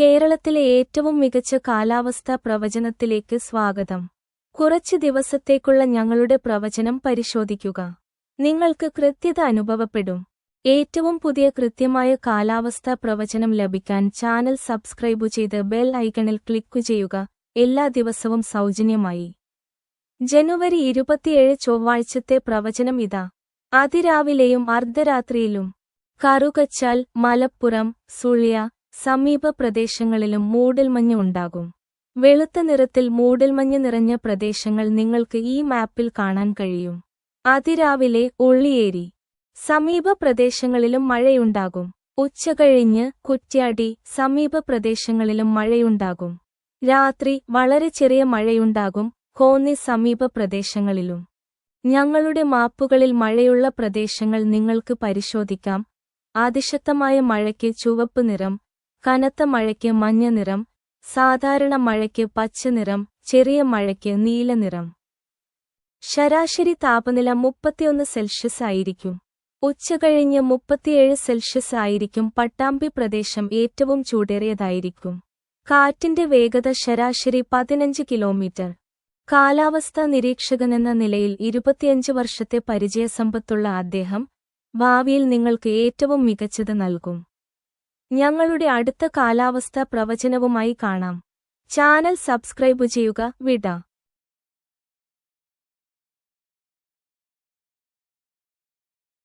കേരളത്തിലെ ഏറ്റവും മികച്ച കാലാവസ്ഥാ പ്രവചനത്തിലേക്ക് സ്വാഗതം. കുറച്ച് ദിവസത്തേക്കുള്ള ഞങ്ങളുടെ പ്രവചനം പരിശോധിക്കുക. നിങ്ങൾക്ക് കൃത്യത അനുഭവപ്പെടും. ഏറ്റവും പുതിയ കൃത്യമായ കാലാവസ്ഥാ പ്രവചനം ലഭിക്കാൻ ചാനൽ സബ്സ്ക്രൈബ് ചെയ്ത് ബെൽ ഐക്കണിൽ ക്ലിക്കു ചെയ്യുക. എല്ലാ ദിവസവും സൗജന്യമായി. ജനുവരി ഇരുപത്തിയേഴ് ചൊവ്വാഴ്ചത്തെ പ്രവചനം ഇതാ. അതിരാവിലെയും അർദ്ധരാത്രിയിലും കറുകച്ചാൽ മലപ്പുറം സുള്യ സമീപ പ്രദേശങ്ങളിലും മൂടൽമഞ്ഞ് ഉണ്ടാകും. വെളുത്ത നിറത്തിൽ മൂടൽമഞ്ഞ് നിറഞ്ഞ പ്രദേശങ്ങൾ നിങ്ങൾക്ക് ഈ മാപ്പിൽ കാണാൻ കഴിയും. അതിരാവിലെ ഉള്ളിയേരി. സമീപ പ്രദേശങ്ങളിലും മഴയുണ്ടാകും. ഉച്ചകഴിഞ്ഞ് കുറ്റ്യാടി സമീപ പ്രദേശങ്ങളിലും മഴയുണ്ടാകും. രാത്രി വളരെ ചെറിയ മഴയുണ്ടാകും കോന്നി സമീപ പ്രദേശങ്ങളിലും. ഞങ്ങളുടെ മാപ്പുകളിൽ മഴയുള്ള പ്രദേശങ്ങൾ നിങ്ങൾക്ക് പരിശോധിക്കാം. അതിശക്തമായ മഴയ്ക്ക് ചുവപ്പ് നിറം കനത്ത മഴയ്ക്ക് മഞ്ഞ നിറം സാധാരണ മഴയ്ക്ക് പച്ച നിറം ചെറിയ മഴയ്ക്ക് നീല നിറം. ശരാശരി താപനില മുപ്പത്തിയൊന്ന് സെൽഷ്യസ് ആയിരിക്കും. ഉച്ചകഴിഞ്ഞ് മുപ്പത്തിയേഴ് സെൽഷ്യസ് ആയിരിക്കും പട്ടാമ്പി പ്രദേശം ഏറ്റവും ചൂടേറിയതായിരിക്കും. കാറ്റിന്റെ വേഗത ശരാശരി പതിനഞ്ച് കിലോമീറ്റർ. കാലാവസ്ഥാ നിരീക്ഷകനെന്ന നിലയിൽ ഇരുപത്തിയഞ്ച് വർഷത്തെ പരിചയസമ്പത്തുള്ള അദ്ദേഹം ഭാവിയിൽ നിങ്ങൾക്ക് ഏറ്റവും മികച്ചത് നൽകും. ഞങ്ങളുടെ അടുത്ത കാലാവസ്ഥ പ്രവചനവുമായി കാണാം. ചാനൽ സബ്സ്ക്രൈബ് ചെയ്യുക വിട.